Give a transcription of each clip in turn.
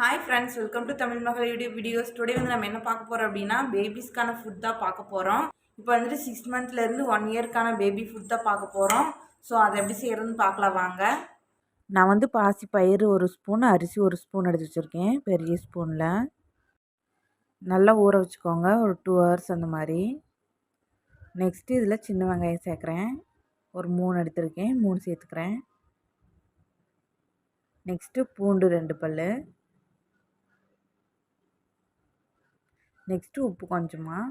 Hi friends welcome to Tamil Magal YouTube videos today வந்து நம்ம என்ன பார்க்க போகிறோம் அப்படின்னா பேபிஸ்க்கான ஃபுட் தான் பார்க்க போகிறோம் இப்போ வந்துட்டு சிக்ஸ் மந்த்லேருந்து ஒன் இயர்க்கான பேபி ஃபுட் தான் பார்க்க போகிறோம் ஸோ அதை எப்படி செய்கிறதுன்னு பார்க்கலாம் வாங்க. நான் வந்து பாசி பயிறு ஒரு ஸ்பூன் அரிசி ஒரு ஸ்பூன் எடுத்து வச்சுருக்கேன். பெரிய ஸ்பூனில் நல்லா ஊற வச்சுக்கோங்க. ஒரு டூ ஹவர்ஸ் அந்த மாதிரி. நெக்ஸ்ட்டு இதில் சின்ன வெங்காயம் சேர்க்குறேன். ஒரு மூணு எடுத்திருக்கேன். மூணு சேர்த்துக்கிறேன். நெக்ஸ்ட்டு பூண்டு ரெண்டு பல் நெக்ஸ்ட்டு உப்பு கொஞ்சமாக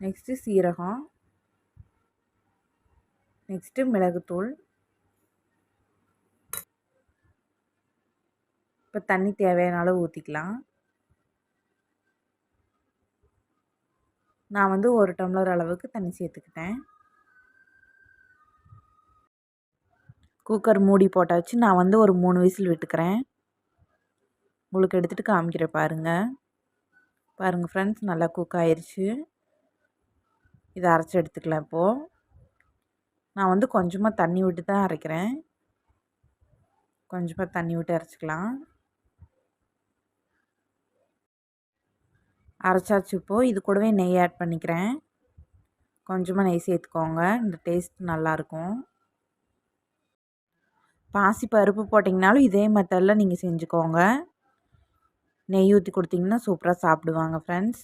நெக்ஸ்ட்டு சீரகம். நெக்ஸ்ட்டு மிளகுத்தூள். இப்போ தண்ணி தேவையான அளவு ஊற்றிக்கலாம் நான் வந்து ஒரு டம்ளர் அளவுக்கு தண்ணி சேர்த்துக்கிட்டேன். குக்கர் மூடி போட்டாச்சு. நான் வந்து ஒரு மூணு விசில் விட்டுக்கிறேன். உங்களுக்கு எடுத்துகிட்டு காமிக்கிறேன் பாருங்கள் பாருங்கள் ஃப்ரெண்ட்ஸ் நல்லா குக் ஆயிடுச்சு இதை அரைச்சி எடுத்துக்கலாம் இப்போது நான் வந்து கொஞ்சமாக தண்ணி விட்டு தான் அரைக்கிறேன். கொஞ்சமாக தண்ணி விட்டு அரைச்சிக்கலாம். அரைச்சாச்சு இப்போது இது கூடவே நெய் ஆட் பண்ணிக்கிறேன். கொஞ்சமாக நெய் சேர்த்துக்கோங்க. இந்த டேஸ்ட் நல்லாயிருக்கும் பாசி பருப்பு போட்டிங்கனாலும் இதே மெத்தடில் நீங்கள் செஞ்சுக்கோங்க. நெய் ஊற்றி கொடுத்தீங்கன்னா சூப்பராக சாப்பிடுவாங்க ஃப்ரெண்ட்ஸ்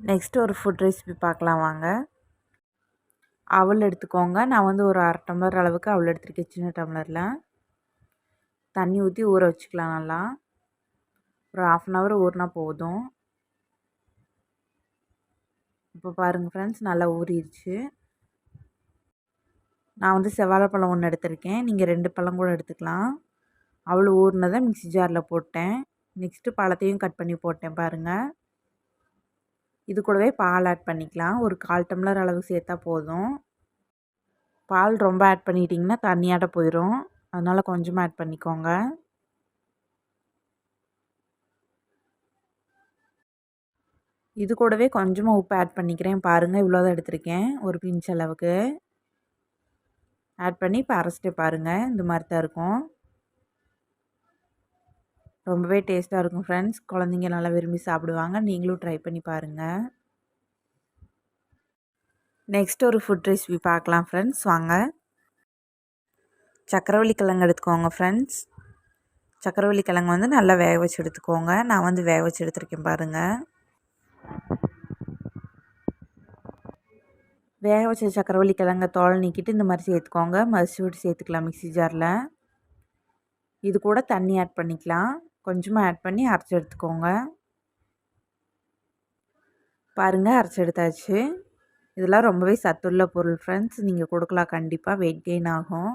நெக்ஸ்ட்டு ஒரு ஃபுட் ரெசிபி பார்க்கலாம் வாங்க. அவள் எடுத்துக்கோங்க. நான் வந்து ஒரு அரை டம்ளர் அளவுக்கு அவள் எடுத்துருக்கேன் சின்ன டம்ளரில். தண்ணி ஊற்றி ஊற வச்சுக்கலாம் நல்லா. ஒரு ஆஃப் அன் ஹவர் ஊறினா போதும். இப்போ பாருங்கள் ஃப்ரெண்ட்ஸ் நல்லா ஊறிடுச்சு. நான் வந்து செவ்வாழைப்பழம் ஒன்று எடுத்திருக்கேன். நீங்கள் ரெண்டு பழம் கூட எடுத்துக்கலாம். அவ்வளோ ஊறினதை மிக்ஸி ஜாரில் போட்டேன். நெக்ஸ்ட்டு பழத்தையும் கட் பண்ணி போட்டேன் பாருங்கள் இது கூடவே பால் ஆட் பண்ணிக்கலாம். ஒரு கால் டம்ளர் அளவு சேர்த்தா போதும். பால் ரொம்ப ஆட் பண்ணிட்டிங்கன்னா தண்ணியாட்ட போயிடும் அதனால் கொஞ்சமாக ஆட் பண்ணிக்கோங்க. இது கூடவே கொஞ்சமாக உப்பு ஆட் பண்ணிக்கிறேன். பாருங்கள் இவ்வளோ தான் எடுத்திருக்கேன். ஒரு பிஞ்ச் அளவுக்கு. ஆட் பண்ணி இப்போ அரைச்சிட்டு பாருங்கள் இந்த மாதிரி தான் இருக்கும். ரொம்பவே டேஸ்ட்டாக இருக்கும் ஃப்ரெண்ட்ஸ். குழந்தைங்க நல்லா விரும்பி சாப்பிடுவாங்க. நீங்களும் ட்ரை பண்ணி பாருங்கள் நெக்ஸ்ட் ஒரு ஃபுட் ரெசிபி பார்க்கலாம் ஃப்ரெண்ட்ஸ். வாங்க. சக்கரவள்ளி கிழங்கு எடுத்துக்கோங்க ஃப்ரெண்ட்ஸ். சக்கரவள்ளி கிழங்கு வந்து நல்லா வேக வச்சு எடுத்துக்கோங்க. நான் வந்து வேக வச்சு எடுத்துருக்கேன் பாருங்கள் வேக வச்ச சக்கரவள்ளி கிழங்க தோல் நீக்கிட்டு இந்த மாதிரி சேர்த்துக்கோங்க. மசிச்சு விட்டு சேர்த்துக்கலாம் மிக்ஸி ஜாரில். இது கூட தண்ணி ஆட் பண்ணிக்கலாம். கொஞ்சமாக ஆட் பண்ணி அரைச்சி எடுத்துக்கோங்க. பாருங்கள் அரைச்சி எடுத்தாச்சு. இதெல்லாம் ரொம்பவே சத்துள்ள பொருள் ஃப்ரெண்ட்ஸ் நீங்கள் கொடுக்கலாம் கண்டிப்பாக வெயிட் கெயின் ஆகும்.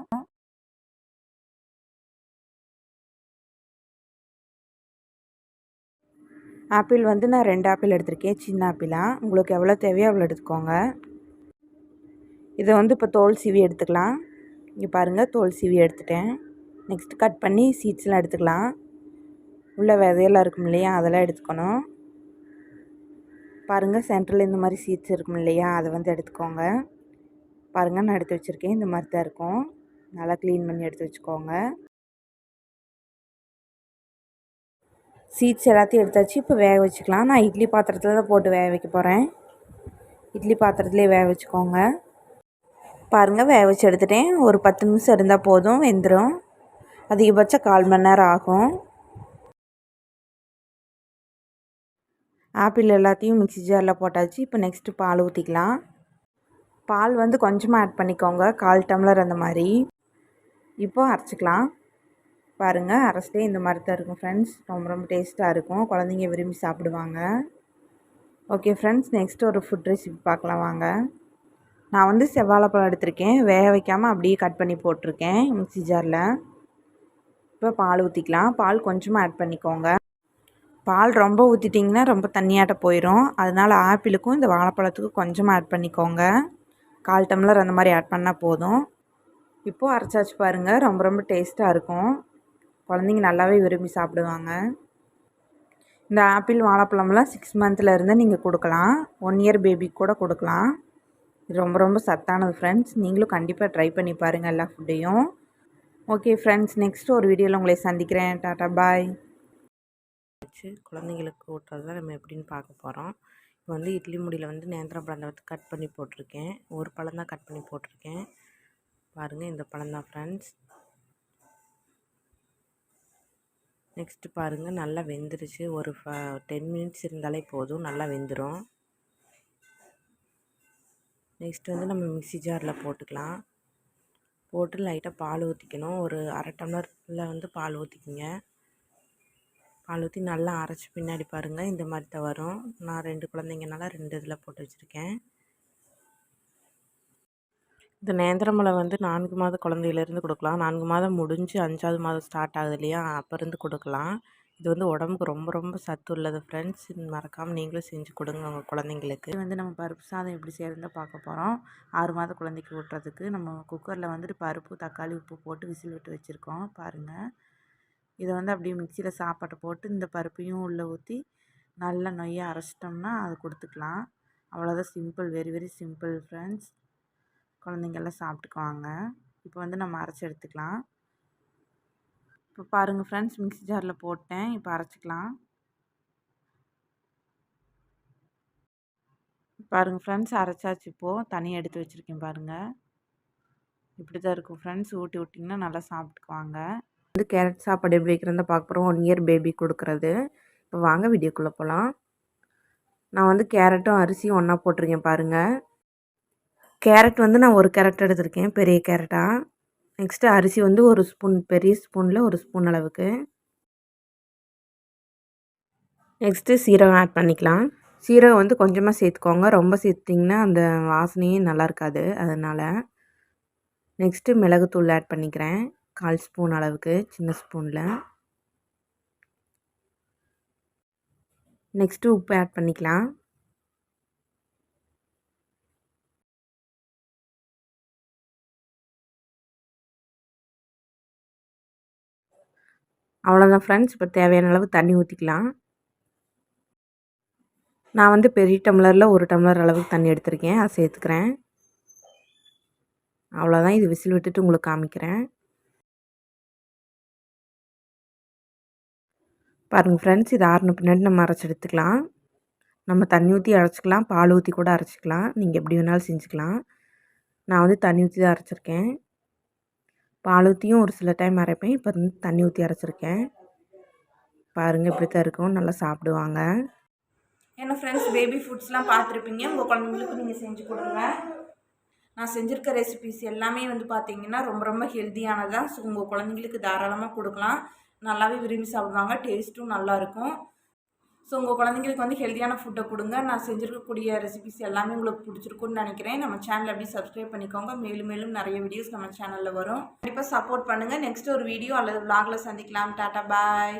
ஆப்பிள் வந்து நான் ரெண்டு ஆப்பிள் எடுத்திருக்கேன். சின்ன ஆப்பிளாக உங்களுக்கு எவ்வளோ தேவையோ அவ்வளோ எடுத்துக்கோங்க. இதை வந்து இப்போ தோல் சீவி எடுத்துக்கலாம். இங்கே பாருங்கள் தோல் சீவி எடுத்துட்டேன். நெக்ஸ்ட் கட் பண்ணி சீட்ஸ்லாம் எடுத்துக்கலாம். உள்ள விதையெல்லாம் இருக்கும் இல்லையா? அதெல்லாம் எடுத்துக்கணும். பாருங்கள் சென்டரில் இந்த மாதிரி சீட்ஸ் இருக்கும் இல்லையா? அதை வந்து எடுத்துக்கோங்க. பாருங்கள் நான் எடுத்து வச்சுருக்கேன். இந்த மாதிரி தான் இருக்கும். நல்லா க்ளீன் பண்ணி எடுத்து வச்சுக்கோங்க. சீட்ஸ் எல்லாத்தையும் எடுத்தாச்சு. இப்போ வேக வச்சுக்கலாம். நான் இட்லி பாத்திரத்தில் தான் போட்டு வேக வைக்க போகிறேன் இட்லி பாத்திரத்துலேயே வேக வச்சுக்கோங்க. பாருங்கள் வேக வச்சு எடுத்துட்டேன். ஒரு பத்து நிமிஷம் இருந்தால் போதும் வெந்துடும் அதிகபட்சம் கால் மணி நேரம் ஆகும். ஆப்பிள் எல்லாத்தையும் மிக்ஸி ஜாரில் போட்டாச்சு. இப்போ நெக்ஸ்ட்டு பால் ஊற்றிக்கலாம் பால் வந்து கொஞ்சமாக ஆட் பண்ணிக்கோங்க. கால் டம்ளர் அந்த மாதிரி. இப்போது அரைச்சிக்கலாம். பாருங்கள் அரைச்சிட்டே இந்த மாதிரி தான் இருக்கும் ஃப்ரெண்ட்ஸ் ரொம்ப ரொம்ப டேஸ்ட்டாக இருக்கும். குழந்தைங்க விரும்பி சாப்பிடுவாங்க. ஓகே ஃப்ரெண்ட்ஸ் நெக்ஸ்ட்டு ஒரு ஃபுட் ரெசிபி பார்க்கலாம் வாங்க. நான் வந்து செவ்வாழைப்பழம் எடுத்திருக்கேன். வேக வைக்காமல் அப்படியே கட் பண்ணி போட்டிருக்கேன் மிக்ஸி ஜாரில். இப்போ பால் ஊற்றிக்கலாம் பால் கொஞ்சமாக ஆட் பண்ணிக்கோங்க. பால் ரொம்ப ஊற்றிட்டிங்கன்னா ரொம்ப தண்ணியாட்ட போயிடும் அதனால் ஆப்பிளுக்கும் இந்த வாழைப்பழத்துக்கும் கொஞ்சமாக ஆட் பண்ணிக்கோங்க. கால் டம்ளர் அந்த மாதிரி ஆட் பண்ணால் போதும். இப்போது அரைச்சாச்சு பாருங்கள் ரொம்ப ரொம்ப டேஸ்ட்டாக இருக்கும். குழந்தைங்க நல்லாவே விரும்பி சாப்பிடுவாங்க. இந்த ஆப்பிள் வாழைப்பழம்லாம் சிக்ஸ் மந்த்தில் நீங்கள் கொடுக்கலாம். ஒன் இயர் பேபிக்கு கூட கொடுக்கலாம். இது ரொம்ப ரொம்ப சத்தானது ஃப்ரெண்ட்ஸ் நீங்களும் கண்டிப்பாக ட்ரை பண்ணி பாருங்கள் எல்லா ஃபுட்டையும் ஓகே ஃப்ரெண்ட்ஸ் நெக்ஸ்ட் ஒரு வீடியோவில் உங்களை சந்திக்கிறேன். டாட்டா பாய் வச்சு குழந்தைங்களுக்கு ஊட்டுறது தான் நம்ம எப்படின்னு பார்க்க போகிறோம் இப்போ வந்து இட்லி முடியில் வந்து நேந்திரம் பழத்தை வந்து கட் பண்ணி போட்டிருக்கேன். ஒரு பழம் தான் கட் பண்ணி போட்டிருக்கேன். பாருங்கள் இந்த பழம் தான் ஃப்ரெண்ட்ஸ் நெக்ஸ்ட்டு பாருங்கள் நல்லா வெந்துருச்சு. ஒரு ஃப டென் மினிட்ஸ் இருந்தாலே போதும் நல்லா வெந்துடும் நெக்ஸ்ட் வந்து நம்ம மிக்சி ஜாரில் போட்டுக்கலாம். போட்டு லைட்டாக பால் ஊற்றிக்கணும் ஒரு அரை டம்ளரில் வந்து பால் ஊற்றிக்கிங்க பால் ஊற்றி நல்லா அரைச்சி பின்னாடி பாருங்கள் இந்த மாதிரி தான் வரும். நான் ரெண்டு குழந்தைங்கனால ரெண்டு இதில் போட்டு வச்சுருக்கேன். இந்த நேந்திரமலை வந்து நான்கு மாத குழந்தையிலேருந்து கொடுக்கலாம். நான்கு மாதம் முடிஞ்சு அஞ்சாவது மாதம் ஸ்டார்ட் ஆகுது இல்லையா? அப்போ இருந்து கொடுக்கலாம். இது வந்து உடம்புக்கு ரொம்ப ரொம்ப சத்து உள்ளது ஃப்ரெண்ட்ஸ் மறக்காமல் நீங்களும் செஞ்சு கொடுங்க உங்கள் குழந்தைங்களுக்கு. இது வந்து நம்ம பருப்பு சாதம் எப்படி செய்கிறதா பார்க்க போகிறோம் ஆறு மாத குழந்தைக்கு ஊட்டுறதுக்கு நம்ம குக்கரில் வந்துட்டு பருப்பு தக்காளி உப்பு போட்டு விசில் விட்டு வச்சுருக்கோம். பாருங்கள் இதை வந்து அப்படியே மிக்சியில் சாப்பாட்டை போட்டு இந்த பருப்பையும் உள்ளே ஊற்றி நல்லா நொய்யை அரைச்சிட்டோம்னா அது கொடுத்துக்கலாம். அவ்வளோதான் simple very very simple friends குழந்தைங்கள்லாம் சாப்பிட்டுக்குவாங்க. இப்போ வந்து நம்ம அரைச்சி எடுத்துக்கலாம். இப்போ பாருங்கள் ஃப்ரெண்ட்ஸ் மிக்சி ஜாரில் போட்டேன். இப்போ அரைச்சிக்கலாம். பாருங்கள் ஃப்ரெண்ட்ஸ் அரைச்சாச்சு இப்போது தனியாக எடுத்து வச்சுருக்கேன் பாருங்கள் இப்படி தான் இருக்கும். ஃப்ரெண்ட்ஸ் ஊட்டி விட்டிங்கன்னா நல்லா சாப்பிட்டுக்குவாங்க. வந்து கேரட் சாப்பாடு எப்படி வைக்கிறதா பார்க்க போகிறோம் ஒன் இயர் பேபி கொடுக்குறது. இப்போ வாங்க வீடியோக்குள்ளே போகலாம் நான் வந்து கேரட்டும் அரிசியும் ஒன்றா போட்டிருக்கேன் பாருங்கள் கேரட் வந்து நான் ஒரு கேரட் எடுத்திருக்கேன். பெரிய கேரட்டாக நெக்ஸ்ட்டு அரிசி வந்து ஒரு ஸ்பூன் பெரிய ஸ்பூனில் ஒரு ஸ்பூன் அளவுக்கு. நெக்ஸ்ட்டு சீரகம் ஆட் பண்ணிக்கலாம். சீரகம் வந்து கொஞ்சமாக சேர்த்துக்கோங்க. ரொம்ப சேர்த்திங்கன்னா அந்த வாசனையே நல்லா இருக்காது. அதனால் நெக்ஸ்ட்டு மிளகுத்தூள் ஆட் பண்ணிக்கிறேன். கால் ஸ்பூன் அளவுக்கு சின்ன ஸ்பூனில். நெக்ஸ்ட்டு உப்பு ஆட் பண்ணிக்கலாம். அவ்வளோதான் ஃப்ரெண்ட்ஸ் இப்போ தேவையான அளவு தண்ணி ஊற்றிக்கலாம் நான் வந்து பெரிய டம்ளரில் ஒரு டம்ளர் அளவுக்கு தண்ணி எடுத்திருக்கேன். அதை சேர்த்துக்கிறேன். அவ்வளோதான். இது விசில் விட்டுட்டு உங்களுக்கு காமிக்கிறேன். பாருங்கள் ஃப்ரெண்ட்ஸ் இது ஆறுன பின்னாடி நம்ம அரைச்சி எடுத்துக்கலாம். நம்ம தண்ணி ஊற்றி அரைச்சிக்கலாம். பால் ஊற்றி கூட அரைச்சிக்கலாம். நீங்கள் எப்படி வேணாலும் செஞ்சுக்கலாம். நான் வந்து தண்ணி ஊற்றி தான் அரைச்சிருக்கேன். பால் ஊற்றியும் ஒரு சில டைம் அரைப்பேன். இப்போ வந்து தண்ணி ஊற்றி அரைச்சிருக்கேன். பாருங்கள் இப்படி தான் இருக்கும். நல்லா சாப்பிடுவாங்க. ஏன்னா ஃப்ரெண்ட்ஸ் பேபி ஃபுட்ஸ்லாம் பார்த்துருப்பீங்க. உங்கள் குழந்தைங்களுக்கு நீங்கள் செஞ்சு கொடுங்க. நான் செஞ்சுருக்க ரெசிபிஸ் எல்லாமே வந்து பார்த்தீங்கன்னா ரொம்ப ரொம்ப ஹெல்த்தியானதான் ஸோ உங்கள் குழந்தைங்களுக்கு தாராளமாக கொடுக்கலாம். நல்லாவே விரும்பி சாப்பிடுவாங்க. டேஸ்ட்டும் நல்லாயிருக்கும் ஸோ உங்கள் குழந்தைங்களுக்கு வந்து ஹெல்த்தியான ஃபுட்டை கொடுங்க. நான் செஞ்சுருக்கக்கூடிய ரெசிபிஸ் எல்லாமே உங்களுக்கு பிடிச்சிருக்குன்னு நினைக்கிறேன். நம்ம சேனல் அப்படியே சப்ஸ்கிரைப் பண்ணிக்கோங்க. மேலும் மேலும் நிறைய வீடியோஸ் நம்ம சேனலில் வரும். கண்டிப்பாக சப்போர்ட் பண்ணுங்கள் நெக்ஸ்ட் ஒரு வீடியோ அல்லது விளாகில் சந்திக்கலாம். டாட்டா பாய்